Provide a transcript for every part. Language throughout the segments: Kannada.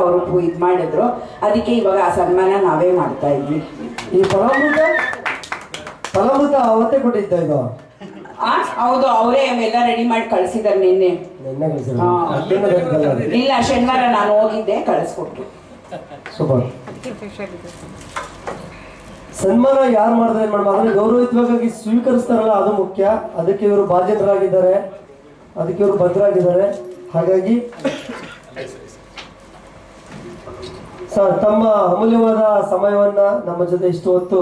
ಅವರು ಇದು ಮಾಡಿದ್ರು. ಅದಕ್ಕೆ ಇವಾಗ ಆ ಸನ್ಮಾನ ನಾವೇ ಮಾಡ್ತಾ ಇದ್ವಿ. ಈ ಫಲಭೂತ? ಫಲಭೂತ ಅವತ್ತೇ ಕೊಟ್ಟಿದ್ದ ಇದು. ಹೌದು ಅವರೇ ಅವೆಲ್ಲ ರೆಡಿ ಮಾಡಿ ಕಳ್ಸಿದಾರೆ ನಿನ್ನೆ. ಇಲ್ಲ ಶನಿವಾರ ನಾನು ಹೋಗಿದ್ದೆ ಕಳಿಸ್ಕೊಟ್ಟು ಸೂಪರ್. ಸನ್ಮಾನ ಯಾರು ಮಾಡಿದ್ರೆ ಮೇಡಮ್ ಅದನ್ನ ಗೌರವಯುತವಾಗಿ ಸ್ವೀಕರಿಸ್ತಾರಲ್ಲ ಅದು ಮುಖ್ಯ. ಅದಕ್ಕೆ ಇವರು ಬಾಧ್ಯತರಾಗಿದ್ದಾರೆ. ಅದಕ್ಕೆ ಇವರು ಭದ್ರಾಗಿದ್ದಾರೆ. ಹಾಗಾಗಿ ತಮ್ಮ ಅಮೂಲ್ಯವಾದ ಸಮಯವನ್ನ ನಮ್ಮ ಜೊತೆ ಇಷ್ಟು ಹೊತ್ತು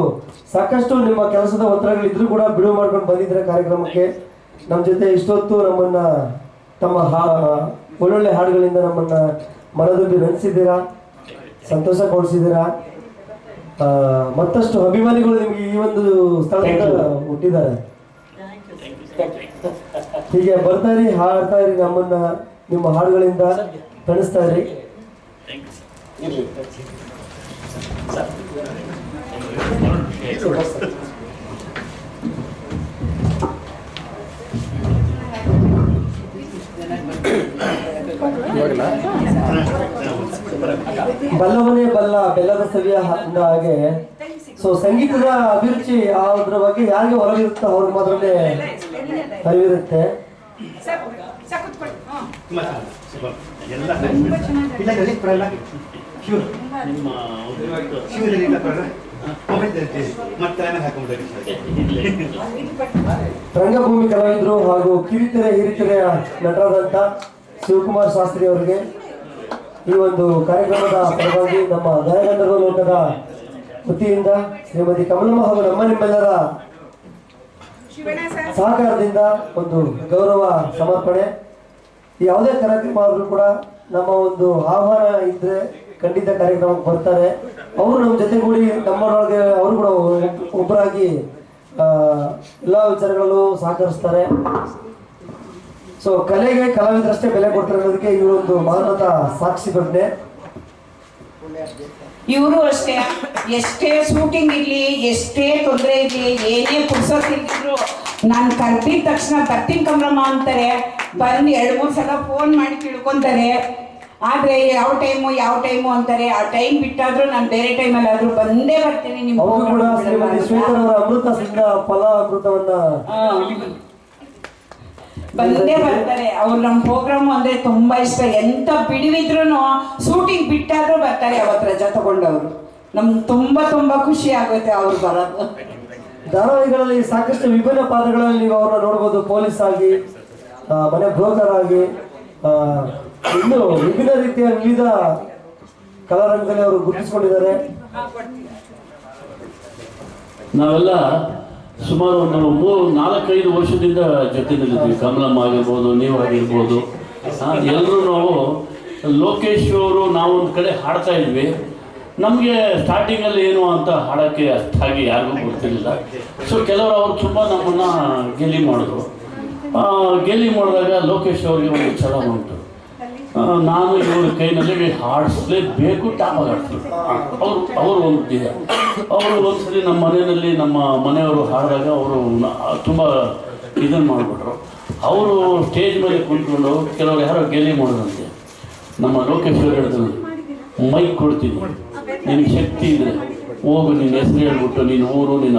ಸಾಕಷ್ಟು ನಿಮ್ಮ ಕೆಲಸದ ಒತ್ತಡಗಳಿದ್ರು ಕೂಡ ಬಿಡುವು ಮಾಡ್ಕೊಂಡು ಬಂದಿದ್ರೆ ಕಾರ್ಯಕ್ರಮಕ್ಕೆ. ನಮ್ಮ ಜೊತೆ ಇಷ್ಟೊತ್ತು ನಮ್ಮನ್ನ ತಮ್ಮ ಹಾ ಒಳ್ಳೊಳ್ಳೆ ಹಾಡುಗಳಿಂದ ನಮ್ಮನ್ನ ಮನದಲ್ಲಿ ನೆನೆಸಿದ್ದೀರಾ ಸಂತೋಷ ಕೊಡಿಸಿದ್ದೀರಾ. ಮತ್ತಷ್ಟು ಅಭಿಮಾನಿಗಳು ನಿಮ್ಗೆ ಈ ಒಂದು ಸ್ಥಳದಿಂದ ಹುಟ್ಟಿದ್ದಾರೆ. ಹೀಗೆ ಬರ್ತಾ ಇರಿ ಹಾಡ್ತಾ ಇರಿ ನಮ್ಮನ್ನ ನಿಮ್ಮ ಹಾಡುಗಳಿಂದ ತಣಿಸ್ತಾ ಇರಿ. ಬಲ್ಲವನೇ ಬಲ್ಲ ಬೆಲ್ಲದ ಸವಿಯ ಹಾಗೆ. ಸೊ ಸಂಗೀತದ ಅಭಿರುಚಿ ಅದ್ರ ಬಗ್ಗೆ ಯಾರಿಗೆ ಹೊರಗಿರುತ್ತೋ ಅವ್ರ ಮಾತ್ರನೇ ಅರಿವಿರುತ್ತೆ. ತುಂಬಾ ಇಲ್ಲ ಸೂಪರ್. ಎಲ್ಲ ನಿಮ್ಮ ರಂಗಭೂಮಿ ಕಲಾವಿದರು ಹಾಗೂ ಕಿರಿತೆರೆ ಹಿರಿತೆರೆಯ ನಟರಾದಂಥ ಶಿವಕುಮಾರ್ ಶಾಸ್ತ್ರಿ ಅವರಿಗೆ ಈ ಒಂದು ಕಾರ್ಯಕ್ರಮದ ಪರವಾಗಿ ನಮ್ಮ ಗಾಯಗಂಧರ್ವ ಲೋಕದ ವತಿಯಿಂದ ಶ್ರೀಮತಿ ಕಮಲಮ್ಮ ಹಾಗೂ ನಮ್ಮ ನಿಮ್ಮೆಲ್ಲರ ಸಹಕಾರದಿಂದ ಒಂದು ಗೌರವ ಸಮರ್ಪಣೆ. ಯಾವುದೇ ಕಾರ್ಯಕ್ರಮ ಆದರೂ ಕೂಡ ನಮ್ಮ ಒಂದು ಆಹ್ವಾನ ಇದ್ರೆ ಖಂಡಿತ ಕಾರ್ಯಕ್ರಮಕ್ಕೆ ಬರ್ತಾರೆ. ಅವರು ನಮ್ಮ ಜೊತೆಗೂಡಿ ನಮ್ಮೊಳಗೆ ಅವರು ಕೂಡ ಒಬ್- ಒಬ್ಬರಾಗಿ ಎಲ್ಲ ವಿಚಾರಗಳಲ್ಲೂ ಸಹಕರಿಸ್ತಾರೆ. ಸೊ ಕಲೆಗೆ ಕಲಾವಿದರಷ್ಟೇ ಬೆಲೆ ಕೊಡ್ತಾರೆ ಅನ್ನೋದಕ್ಕೆ ಇವರೊಂದು ಮಾನವತ ಸಾಕ್ಷಿ ಪ್ರಜ್ಞೆ. ಇವರು ಅಷ್ಟೇ. ಎಷ್ಟೇ ಶೂಟಿಂಗ್ ಇರಲಿ, ಎಷ್ಟೇ ತೊಂದರೆ ಇರಲಿ, ಏನೇ ಪುರ್ಸೋತಿದ್ರು ನಾನು ಕರ್ದಿದ ತಕ್ಷಣ ಬರ್ತೀನಿ ಕಮಲಮ್ಮ ಅಂತಾರೆ. ಬಂದು ಎರಡು, ಮೂರು ಸಲ ಫೋನ್ ಮಾಡಿ ತಿಳ್ಕೊಂತಾರೆ. ಆದ್ರೆ ಯಾವ ಟೈಮು ಯಾವ ಟೈಮು ಅಂತಾರೆ ಆ ಟೈಮ್ ಬಿಟ್ಟಾದ್ರೂ ನಾನು ಬೇರೆ ಅಲ್ಲಿ ಆದ್ರೂ ಬಂದೇ ಬರ್ತೀನಿ ನಿಮ್ಮ ಅವರು ಕೂಡ ಶ್ರೀಮತಿ ಅಮೃತ ಫಲ ಅಮೃತವನ್ನ ಬಂದೇ ಬರ್ತಾರೆ. ಅವ್ರು ನಮ್ಮ ಪ್ರೋಗ್ರಾಮ್ ಅಂದ್ರೆ ತುಂಬಾ ಇಷ್ಟ. ಎಂತ ಬಿಡುವಿದ್ರು ಶೂಟಿಂಗ್ ಬಿಟ್ಟಾದ್ರೂ ಬರ್ತಾರೆ ಅವತ್ತು ರಜಾ ತಗೊಂಡವ್ರು. ನಮ್ಗೆ ತುಂಬಾ ತುಂಬಾ ಖುಷಿ ಆಗುತ್ತೆ ಅವ್ರು ಬರೋದು. ಧಾರಾವಾಹಿಗಳಲ್ಲಿ ಸಾಕಷ್ಟು ವಿಭಿನ್ನ ಪಾತ್ರಗಳಲ್ಲಿ ನೀವು ಅವ್ರನ್ನ ನೋಡ್ಬೋದು ಪೊಲೀಸ್ ಆಗಿ ಮನೆ ಬ್ರೋಕರ್ ಆಗಿ ಇನ್ನು ವಿವಿಧ ರೀತಿಯ ವಿವಿಧ ಕಲಾರಂಗದಲ್ಲಿ ಅವರು ಗುರುತಿಸಿಕೊಂಡಿದ್ದಾರೆ. ನಾವೆಲ್ಲ ಸುಮಾರು ಒಂದು ಮೂರು, ನಾಲ್ಕೈದು ವರ್ಷದಿಂದ ಜೊತೆಯಲ್ಲಿದ್ದೀವಿ. ಕಮಲಮ್ಮ ಆಗಿರ್ಬೋದು, ನೀವು ಆಗಿರ್ಬೋದು. ಎಲ್ಲರೂ ನಾವು ಲೋಕೇಶ್ ಅವರು ನಾವು ಒಂದು ಕಡೆ ಹಾಡ್ತಾ ಇದ್ವಿ. ನಮಗೆ ಸ್ಟಾರ್ಟಿಂಗಲ್ಲಿ ಏನು ಅಂತ ಹಾಡೋಕ್ಕೆ ಅಷ್ಟಾಗಿ ಯಾರಿಗೂ ಗೊತ್ತಿರಲಿಲ್ಲ. ಸೊ ಕೆಲವರು ಅವರು ತುಂಬ ನಮ್ಮನ್ನು ಗೆಲಿ ಮಾಡಿದ್ರು. ಗೆಲಿ ಮಾಡಿದಾಗ ಲೋಕೇಶ್ ಅವರಿಗೆ ಒಂದು ಛಲ ಉಂಟು. ನಾನು ಇವ್ರ ಕೈನಲ್ಲಿ ಹಾಡಿಸ್ಲೇಬೇಕು ಟಾಪಾಗಿ ಹಾಡ್ತೀವಿ ಅವರು ಅವರು ಒಂದು ದೇಹ ಅವರು ಒಂದ್ಸರಿ ನಮ್ಮ ಮನೆಯಲ್ಲಿ ನಮ್ಮ ಮನೆಯವರು ಹಾಡಿದಾಗ ಅವರು ತುಂಬ ಇದನ್ನು ಮಾಡಿಬಿಟ್ರು. ಅವರು ಸ್ಟೇಜ್ ಮೇಲೆ ಕುಂತ್ಕೊಂಡು ಕೆಲವರು ಯಾರೋ ಗೆಲಿ ಮಾಡಿದಂತೆ. ನಮ್ಮ ಲೋಕೇಶ್ವರ್ ಹೇಳಿದ್ರು ಮೈಕ್ ಕೊಡ್ತೀನಿ. ನಿನಗೆ ಶಕ್ತಿ ಇದೆ. ಹೋಗು ನಿನ್ನ ಹೆಸರು ಹೇಳ್ಬಿಟ್ಟು, ನೀನು ಊರು ನಿನ್ನ